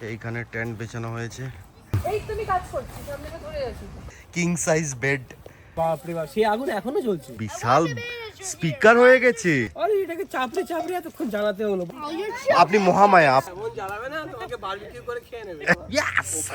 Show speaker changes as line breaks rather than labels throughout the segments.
এইখানে টেন্ট বেছানো হয়েছে।
এই তুমি কাজ করছি সামনেটা ধরে আছি।
কিং সাইজ বেড
বাপরে বাপ সেই আগুন এখনও জ্বলছে।
বিশাল স্পিকার হয়ে গেছে।
আরে এটাকে চাপড়ে চাপড়ে এতক্ষণ জ্বালাতে হলো।
আপনি মহামায়া আপ-
এমন জ্বালাবে না তোমাকে বারবিকিউ করে খেয়ে নেবে।
Yes!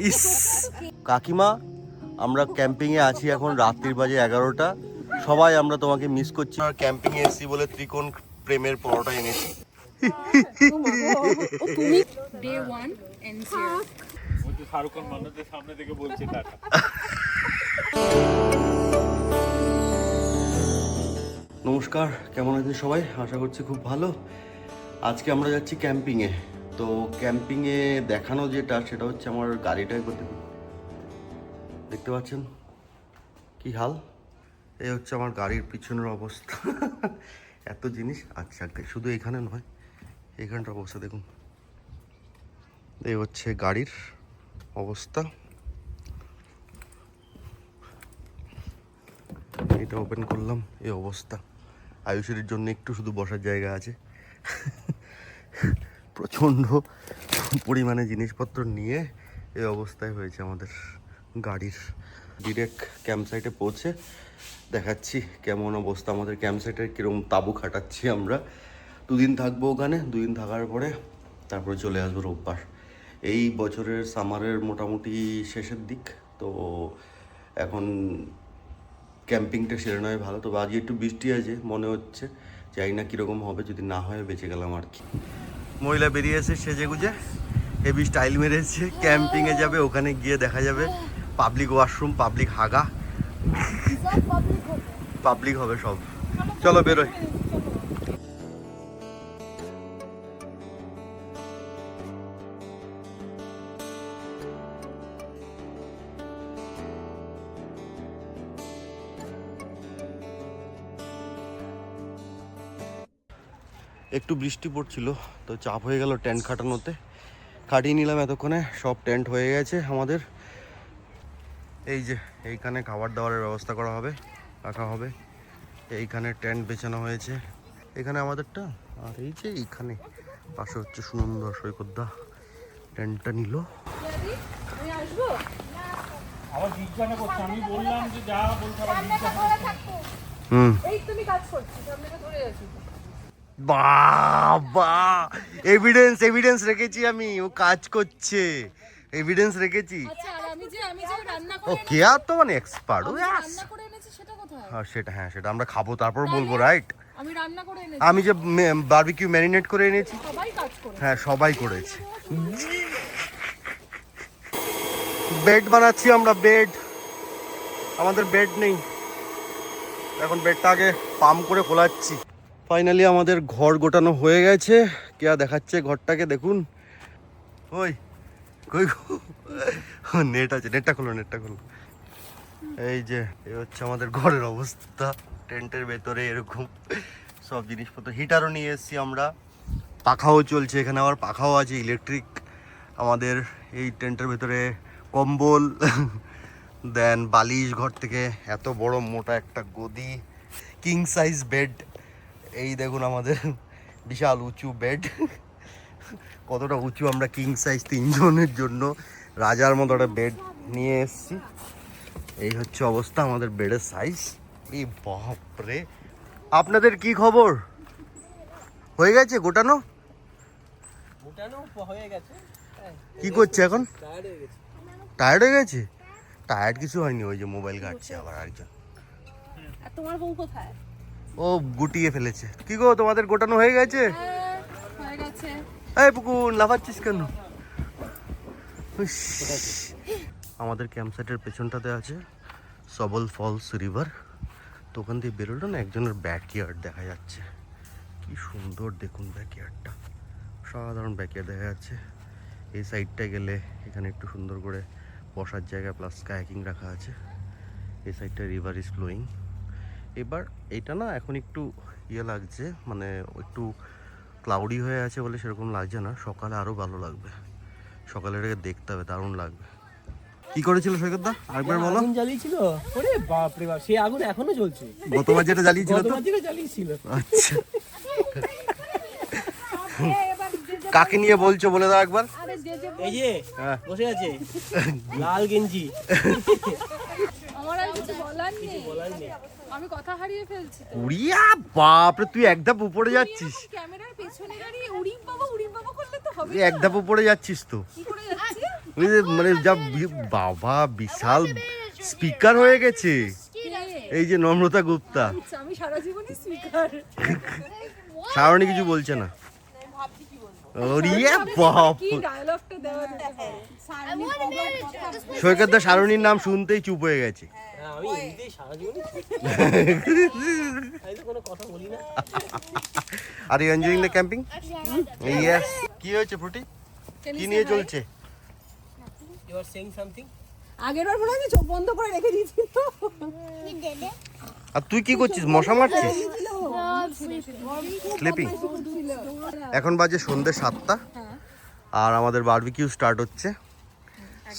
ইস! কাকিমা আমরা ক্যাম্পিং এ আছি এখন রাত্রির বাজে এগারোটা। সবাই আমরা তোমাকে মিস করছি। আর ক্যাম্পিং এ এসেছি বলে ত্রিকোণ প্রেমের পরোটা এনেছি।
শাহরুখ খান সামনে থেকে বলছে
নমস্কার, কেমন আছেন সবাই? আশা করছি খুব ভালো। আজকে আমরা যাচ্ছি ক্যাম্পিংয়ে তো ক্যাম্পিংয়ে দেখানো যেটা, সেটা হচ্ছে আমার গাড়িটা একবার দেখুন দেখতে পাচ্ছেন? কি হাল? এই হচ্ছে আমার গাড়ির পিছনের অবস্থা। এত জিনিস? আচ্ছা শুধু এখানে নয়। এখানটার অবস্থা দেখুন। এই হচ্ছে গাড়ির অবস্থা। এটা ওপেন করলাম এই অবস্থা। আয়ুষের জন্য একটু শুধু বসার জায়গা আছে। প্রচণ্ড পরিমাণে জিনিসপত্র নিয়ে এই অবস্থায় হয়েছে আমাদের গাড়ির। ডিরেক্ট ক্যাম্প সাইটে পৌঁছে দেখাচ্ছি কেমন অবস্থা। আমাদের ক্যাম্প সাইটের কীরকম তাবু খাটাচ্ছি আমরা। দুদিন থাকব ওখানে দুদিন থাকার পরে তারপরে চলে আসব রোববার। এই বছরের সামারের মোটামুটি শেষের দিক তো এখন ক্যাম্পিংটা সেরে নয় ভালো। তবে আজকে একটু বৃষ্টি আছে মনে হচ্ছে। জানি না কীরকম হবে যদি না হয় বেঁচে গেলাম আর কি। মহিলা বেরিয়ে এসে সেজে গুজে হেভি স্টাইল মেরেছে। ক্যাম্পিংয়ে যাবে ওখানে গিয়ে দেখা যাবে। পাবলিক ওয়াশরুম পাবলিক হাগা। পাবলিক হবে। সব। চলো বেরোয় একটু বৃষ্টি পড়ছিল তো চাপ হয়ে গেল টেন্ট খাটানোতে। খাটিয়ে নিলাম এতক্ষণে সব টেন্ট হয়ে গেছে আমাদের। এই যে এইখানে খাবার দাবারের ব্যবস্থা করা হবে রাখা হবে। এইখানে টেন্ট বেছানো হয়েছে। এখানে আমাদেরটা আর এই যে এইখানে পাশে হচ্ছে সুন্দর সৈকতদা। টেন্টটা নিল।
আমি আসব
আবার জিজ্ঞাসা করছে আমি বললাম যে যা বলছে আবার জিজ্ঞাসা
হুম।
এই তুমি কাজ করছি ধরে আছি।
বাবা এভিডেন্স এভিডেন্স রেখেছি আমি ও কাজ করছে এভিডেন্স রেখেছি।
আচ্ছা
ও কে আর তো মানে এক্সপার্ট ও
আমি যে রান্না করে এনেছি সেটা
সেটা হ্যাঁ সেটা আমরা খাব তারপর বলব রাইট
আমি রান্না করে এনেছি।
আমি যে বারবিকিউ ম্যারিনেট করে এনেছি।
সবাই কাজ করে
হ্যাঁ সবাই করেছে। বেড বানাচ্ছি আমরা বেড আমাদের বেড নেই। এখন বেডটা আগে পাম্প করে খোলাচ্ছি ফাইনালি আমাদের ঘর গোটানো হয়ে গেছে। কেয়া দেখাচ্ছে ঘরটাকে, দেখুন। ওই, কই নেট আছে নেটটা খোলো নেটটা খোলো। এই যে এই হচ্ছে আমাদের ঘরের অবস্থা। টেন্টের ভেতরে এরকম। সব জিনিসপত্র হিটারও নিয়ে এসেছি আমরা। পাখাও চলছে এখানে আবার, পাখাও আছে ইলেকট্রিক আমাদের এই টেন্টের ভেতরে কম্বল দেন বালিশ ঘর থেকে এত বড় মোটা একটা গদি কিং সাইজ বেড এই দেখুন আমাদের বিশাল উঁচু বেড কতটা উঁচু আমরা কিং সাইজ তিনজনের জন্য রাজার মতো একটা বেড নিয়ে এসেছি। এই হচ্ছে অবস্থা আমাদের বেডের সাইজ এই বাপরে। আপনাদের কি খবর? হয়ে গেছে গোটানো?
গেছে।
কি করছে এখন?
টায়ার্ড হয়ে গেছে।
টায়ার্ড হয়ে গেছে? টায়ার্ড কিছু হয়নি ওই যে মোবাইল ঘাটছে আবার আরেকজন।
আর তোমার বউ কোথায়?
ও গুটিয়ে ফেলেছে। কি গো তোমাদের গোটানো হয়ে গেছে?
হ্যাঁ,
এই পুকুর লাফাচ্ছিস কেন? আমাদের ক্যাম্প সাইটের পেছনটাতে আছে সবল ফলস রিভার। তো ওখান দিয়ে বেরোলো না একজনের ব্যাকইয়ার্ড দেখা যাচ্ছে। কি সুন্দর দেখুন ব্যাকইয়ার্ডটা। সাধারণ ব্যাকইয়ার্ড দেখা যাচ্ছে। এই সাইডটায় গেলে এখানে একটু সুন্দর করে বসার জায়গা প্লাস কায়াকিং রাখা আছে। এই সাইডটা রিভার ইজ ফ্লোয়িং এবার এটা না এখন একটু ইয়ে লাগছে মানে একটু ক্লাউডি হয়ে আছে বলে সেরকম লাগছে না। সকালে আরও ভালো লাগবে। সকালে এটাকে দেখতে হবে দারুণ লাগবে। কি করেছিল সৈকতদা আরেকবার বলো।
আগুন জ্বালিয়েছিল? ওরে বাপরে বাপ সেই আগুন এখনও জ্বলছে।
গতবার যেটা জ্বালিয়েছিল তো?
গতবার যেটা জ্বালিয়েছিল।
আচ্ছা। কাকে নিয়ে বলছো বলে দাও একবার।
এই যে
হ্যাঁ।
বসে আছে। লাল গেঞ্জি।
আমার আর কিছু বলার নেই।
বলার নেই।
আমি কথা হারিয়ে ফেলছি তো।
উড়িয়া বাপরে তুই এক ধাপ উপরে যাচ্ছিস।
ক্যামেরার পেছনে দাঁড়িয়ে উড়িম বাবা উড়িম বাবা করলে তো হবে
তুই এক ধাপ উপরে যাচ্ছিস তো।
কি করে
ওই যে মানে যা বাবা বিশাল স্পিকার হয়ে গেছে। এই যে নম্রতা গুপ্তা।
আমি সারা জীবনই স্পিকার
সারণী কিছু বলছে না। ওরিয়া বাপ।
কি ডায়লগটা দেওয়া যেতে পারে?
সৈকত দা সারণীর নাম শুনতেই চুপ হয়ে গেছে।
হ্যাঁ, আমি এমনিতেই সারা জীবনই আমি তো কোনো কথা বলি না।
Are you enjoying the camping yes কি হয়েছে ফ্রুটি কি নিয়ে চলছে?
ইউ আর সেইং সামথিং
আগের বার মনে হয় চোখ বন্ধ করে রেখে দিয়েছিল।
আর তুই কি করছিস? মশা মারছিস? স্লিপিং এখন বাজে সন্ধ্যে সাতটা। আর আমাদের বারবিকিউ স্টার্ট হচ্ছে।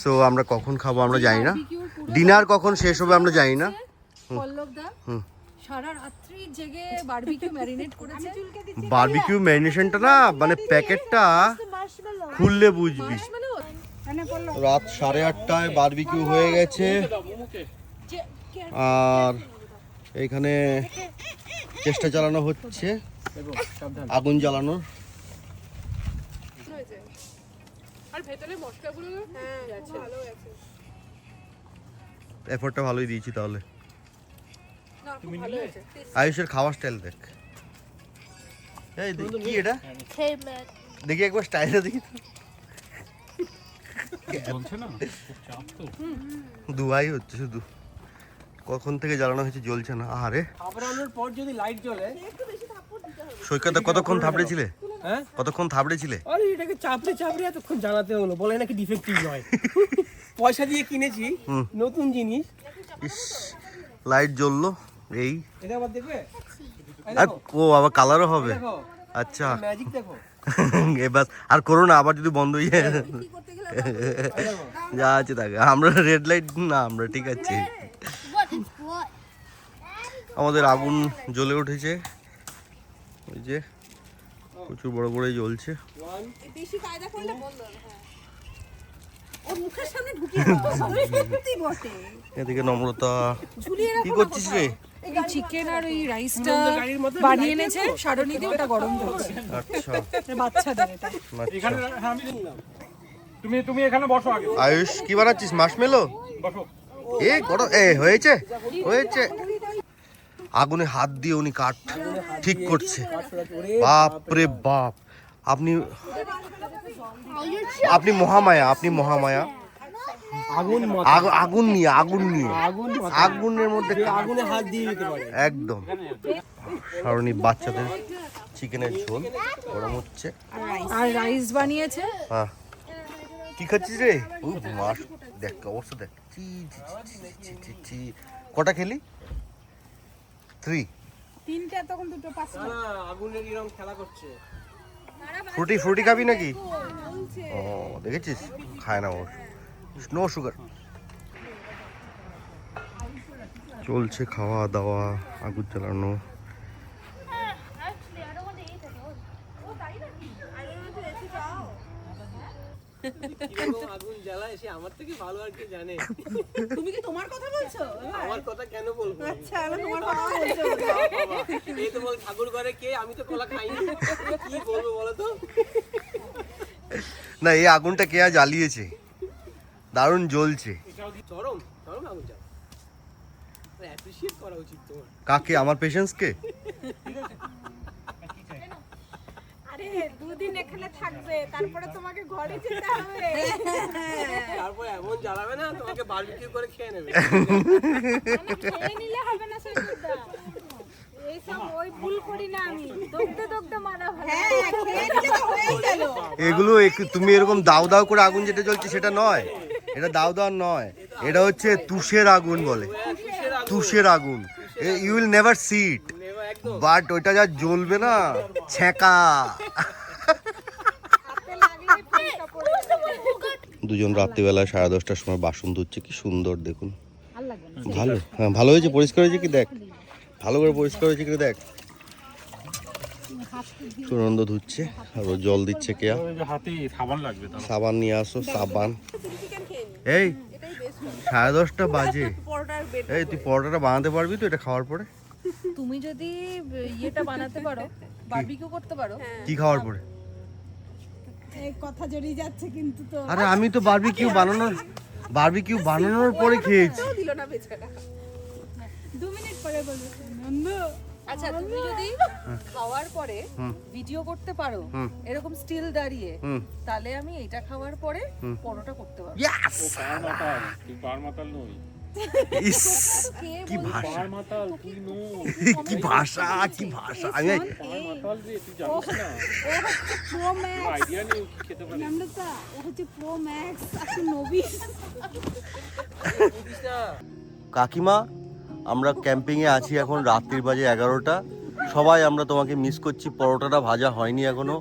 সো আমরা কখন খাব আমরা জানি না। ডিনার কখন শেষ হবে আমরা জানি না। হুম।
সারা রাত্রি জেগে বারবিকিউ ম্যারিনেট করেছে।
বারবিকিউ ম্যারিনেশনটা না মানে প্যাকেটটা খুললে বুঝবি।
মানে
রাত সাড়ে আটটায় বারবিকিউ হয়ে গেছে। আর এইখানে চেষ্টা চালানো হচ্ছে। আগুন জ্বালানোর।
আর ভেতরে মশলাগুলো গেছে ভালো গেছে
এফোর্টটা ভালোই দিয়েছি তাহলে। আয়ুষের খাওয়ার স্টাইল দেখ। এই দেখ, কি এটা? দেখি একবার স্টাইলটা দেখি তো।
চলছে না? চাপ তো।
দুয়াই হচ্ছে শুধু। কখন থেকে জ্বালানো হয়েছে জ্বলছে না। আরে
পর যদি লাইট জ্বলে
সৈকত কতক্ষণ থাপড়েছিলে
হ্যাঁ?
কতক্ষণ থাপড়েছিলে
আরে এটাকে চাপড়ে চাপড়ে এতক্ষণ জানাতে হলো। বলে নাকি ডিফেক্টিভ নয়। পয়সা দিয়ে কিনেছি
হুম।
নতুন জিনিস।
ইস লাইট জ্বললো এই।
এটা আবার দেখবে?
আর ও আবার কালারও হবে। আচ্ছা।
ম্যাজিক দেখো।
এবার আর করো না আবার যদি বন্ধ হয়ে যা আছে থাকে আমরা রেড লাইট না আমরা ঠিক আছে। আমাদের আগুন জ্বলে উঠেছে। ওই যে প্রচুর বড় বড়ই জ্বলছে।
বেশি কায়দা করলে হ্যাঁ। ওর মুখের সামনে ঢুকিয়ে দাও সত্যি বটে।
এদিকে নম্রতা। কি করছিস রে?
চিকেন আর ওই রাইসটা বানিয়ে এনেছে সারণী দিয়ে ওটা গরম করছে।
আচ্ছা।
বাচ্চাদের এটা।
আচ্ছা।
এখানে হ্যাঁ আমি তুমি তুমি এখানে বসো আগে।
আয়ুষ কি বানাচ্ছিস? মাসমেলো
বসো।
এ গরম এ হয়েছে হয়েছে। আগুনে হাত দিয়ে উনি কাঠ ঠিক করছে। বাপ রে বাপ। আপনি আপনি মহামায়া আপনি মহামায়া।
আগুন
আগুন নিয়ে আগুন নিয়ে।
আগুন
আগুনের মধ্যে
আগুনে হাত দিয়ে দিতে পারে।
একদম। সারণী বাচ্চাদের চিকেনের ঝোল গরম হচ্ছে।
আর রাইস বানিয়েছে।
হ্যাঁ। কি খাচ্ছিস রে? ও মাস। দেখ অবশ্য দেখ। চি চি, চি, চি, চি, চি, চি। কটা খেলি? থ্রি
তিনটা তখন দুটো পাঁচটা
আগুনের এরকম খেলা করছে।
ফ্রুটি ফ্রুটি খাবি নাকি? ও দেখেছিস? খায় না ওর নো সুগার চলছে খাওয়া দাওয়া আগুন জ্বালানো।
আগুন জ্বালায় সে আমার থেকে ভালো আর কি জানে?
তুমি কি তোমার কথা বলছো?
আমার কথা কেন বলব?
আচ্ছা আমি তোমার কথা বলছো।
এই তো বল ঠাকুর ঘরে কে? আমি তো কলা খাইনি। কি বলব বলো তো?
না এই আগুনটা কে আজ জ্বালিয়েছে? দারুণ জ্বলছে।
চরম চরম আগুন জ্বালা করা উচিত তোমার।
কাকে? আমার পেশেন্সকে
আরে দুদিন থাকবে তারপরে তোমাকে ঘরে যেতে হবে।
তারপর এমন জ্বালাবে না তোমাকে বারবিকিউ করে খেয়ে নেবে।
খেয়ে নিলে হবে না সৈকতদা এইসব ওই ভুল করি না আমি। দগ্ধে দগ্ধে মারা ভালো হ্যাঁ খেয়ে নিলে তো হয়েই গেল।
এগুলো তুমি এরকম দাও দাও করে আগুন যেটা জ্বলছে সেটা নয়। এটা দাও দাও নয়। এটা হচ্ছে তুষের আগুন বলে। তুষের আগুন। You will never see it
নেবে একদম।
বাট ওইটা যা জ্বলবে না ছ্যাঁকা দুজন রাত্রিবেলা সাড়ে দশটার সময় বাসন ধুচ্ছে কি সুন্দর দেখুন। ভালো হ্যাঁ ভালো হয়েছে পরিষ্কার হয়েছে কি? দেখ। ভালো করে পরিষ্কার হয়েছে কি? দেখ। সুনন্দ ধুচ্ছে আর জল দিচ্ছে কেয়া।
ওই যে হাতে সাবান লাগবে
সাবান নিয়ে আসো সাবান। এই সাড়ে দশটা বাজে। এই তুই পরোটাটা বানাতে পারবি তো এটা খাওয়ার পরে?
তুমি যদি ইয়েটা বানাতে পারো বারবিকিউ করতে পারো
কি খাওয়ার পরে?
এই কথা জড়িয়ে যাচ্ছে কিন্তু তো।
আরে আমি তো বারবিকিউ বানানোর বারবিকিউ বানানোর পরে খেয়েছি।
দু মিনিট পরে বলব নন্দু
আচ্ছা তুমি যদি খাওয়ার পরে ভিডিও করতে পারো এরকম স্টিল দাঁড়িয়ে তাহলে আমি এটা খাওয়ার পরে পরোটা করতে পারব।
ইয়াস
তুই পার মাতাল নই।
ইস কি ভাষা? কি ভাষা কি ভাষা? আমি
নবিস
কাকিমা আমরা ক্যাম্পিংয়ে আছি এখন রাত্রির বাজে এগারোটা। সবাই আমরা তোমাকে মিস করছি পরোটাটা ভাজা হয়নি এখনও।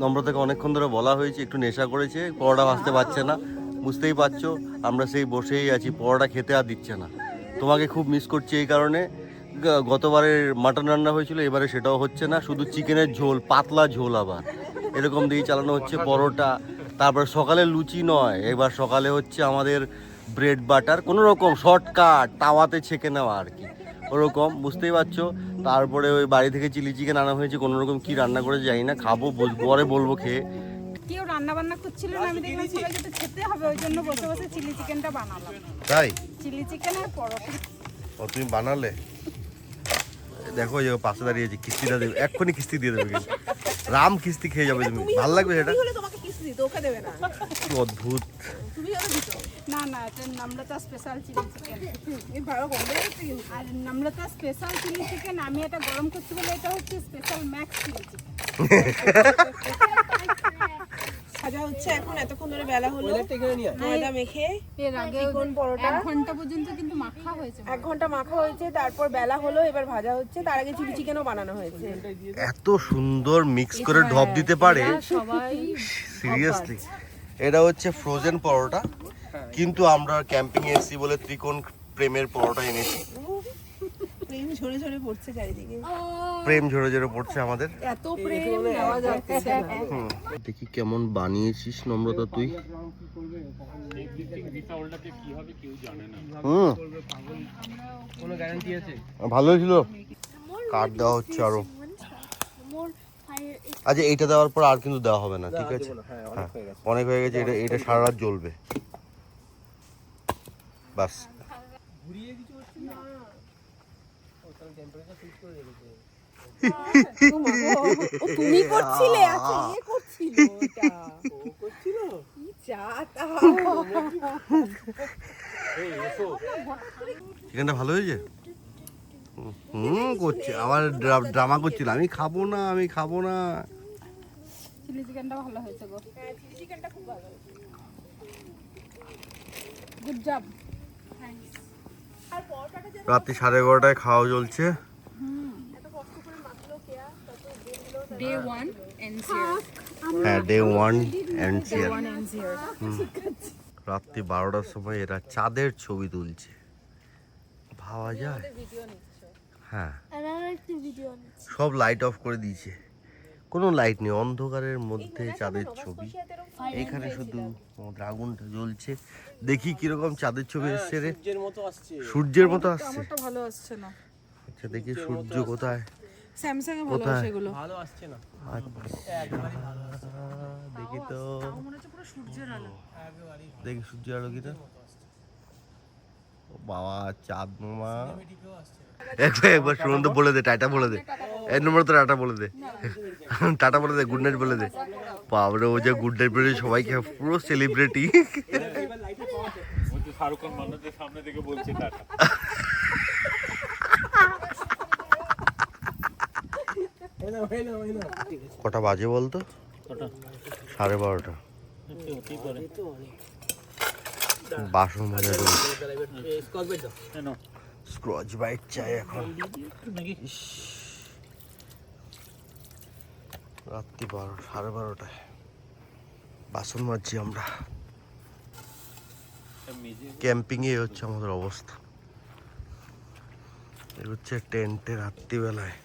নম্রতাকে অনেকক্ষণ ধরে বলা হয়েছে একটু নেশা করেছে পরোটা ভাজতে পারছে না। বুঝতেই পারছ, আমরা সেই বসেই আছি, পরোটা খেতে আর দিচ্ছে না। তোমাকে খুব মিস করছি এই কারণে গতবারের মাটন রান্না হয়েছিল, এবারে সেটাও হচ্ছে না, শুধু চিকেনের ঝোল, পাতলা ঝোল আবার। এরকম দিয়ে চালানো হচ্ছে পরোটা। তারপর সকালে লুচি নয়, এবার সকালে হচ্ছে আমাদের ব্রেড বাটার কোনো রকম শর্টকাট তাওয়াতে ছেঁকে নেওয়া আর কি। ওরকম, বুঝতেই পারছ? তারপরে ওই বাড়ি থেকে চিলি চিকেন আনা হয়েছে, কোনো রকম কি রান্না করে যাই না, খাব পরে বলব খেয়ে।
রান্না বান্না করছিল না আমি দেখলাম সবাইকে তো খেতে হবে ওই জন্য বসে বসে চিলি চিকেনটা বানালাম।
তাই?
চিলি চিকেন আর পরোটা।
ও তুমি বানালে? দেখো যে পাশে দাঁড়িয়েছি কিস্তিটা দেবে এক্ষুনি কিস্তি দিয়ে দেবে কিন্তু। রাম কিস্তি খেয়ে যাবে তুমি। ভালো লাগবে সেটা?
তোমাকে কিস দিতে ওকে দেবে না।
কি অদ্ভুত।
তুমি
না না এটা নম্রতা স্পেশাল চিলি চিকেন।
এই ভালো গন্ধ করতে
আর নম্রতা স্পেশাল চিলি চিকেন আমি এটা গরম করছি বলে এটা হচ্ছে স্পেশাল ম্যাক্স চিলি চিকেন।
ভাজা হচ্ছে এখন এতক্ষণ ধরে বেলা হলো। ময়দা মেখে চিকন পরোটা।
এক ঘণ্টা পর্যন্ত কিন্তু মাখা হয়েছে
এক ঘণ্টা মাখা হয়েছে তারপর বেলা হলো এবার ভাজা হচ্ছে। তার আগে চিলি চিকেনও বানানো হয়েছে।
এত সুন্দর মিক্স করে ঢপ দিতে পারে।
সবাই
সিরিয়াসলি এটা হচ্ছে ফ্রোজেন পরোটা। কিন্তু আমরা ক্যাম্পিং এসেছি বলে ত্রিকোণ প্রেমের পরোটা এনেছি।
প্রেম ঝরে ঝরে পড়ছে চারিদিকে।
প্রেম ঝরে ঝরে পড়ছে আমাদের।
এত প্রেম নেওয়া যাচ্ছে। না
দেখি কেমন বানিয়েছিস নম্রতা তুই।
ভিসা ওল্ডাতে কি হবে কেউ জানে না
হুম।
কোনো
ভালো ছিল। কাঠ দেওয়া হচ্ছে আরও। আচ্ছা এইটা দেওয়ার পর আর কিন্তু দেওয়া হবে না ঠিক আছে?
হ্যাঁ
হ্যাঁ অনেক হয়ে গেছে এটা এটা সারা রাত জ্বলবে। বাস।
ঘুরিয়ে কিছু হচ্ছে না ও তাহলে টেম্পারেচার ফিক্স করে রেখেছে।
তুমি করছিলে? আচ্ছা এ করছিল এটা
ও করছিল?
কি চাটা
চিকেনটা ভালো হয়েছে? হুম, করছে। আবার ড্রামা করছিল। আমি খাব না আমি খাব না।
চিলি চিকেনটা ভালো হয়েছে গো। গুড জব
রাত্রি সাড়ে এগারোটায় খাওয়া চলছে। হ্যাঁ ডে ওয়ান অ্যান্ড রাত্রি বারোটার সময় এরা চাঁদের ছবি তুলছে। ভাবা যায়। হ্যাঁ। সব লাইট অফ করে দিয়েছে। কোনো লাইট নেই অন্ধকারের মধ্যে চাঁদের ছবি। এখানে শুধু ড্রাগনটা জ্বলছে। দেখি কীরকম চাঁদের ছবি এসছে রে।
সূর্যের মতো আসছে।
সূর্যের মতো আসছে।
ভালো আসছে না।
আচ্ছা দেখি সূর্য কোথায়?
স্যামসাং এ ভালো
কোথায়?
আসে এগুলো
ভালো আসছে না।
আচ্ছা দেখি তো।
মনে হচ্ছে পুরো সূর্যের আলো।
দেখি সূর্যের আলো কিটা। বাবা চাঁদ মামা। একবার সুনন্দ বলে দে টাটা বলে দে। এই নম্বর তো টাটা বলে দে। টাটা বলে দে গুড নাইট বলে দে। বাবরে ও যে গুড নাইট বলে সবাইকে পুরো সেলিব্রিটি
শাহরুখ খান মানুষদের সামনে থেকে বলছে টাটা।
এই না এই না এই না ঠিক আছে
কটা বাজে বলতো সাড়ে বারোটা
একটু হতেই পারে
এই তো অনেক
বাসন মাজা স্ক্রচ বাইট চাই এখন। রাত্রি বারো সাড়ে বারোটায়। বাসন মাজছি আমরা। ক্যাম্পিংয়ে হচ্ছে আমাদের অবস্থা। এ হচ্ছে টেন্টে রাত্রিবেলায়।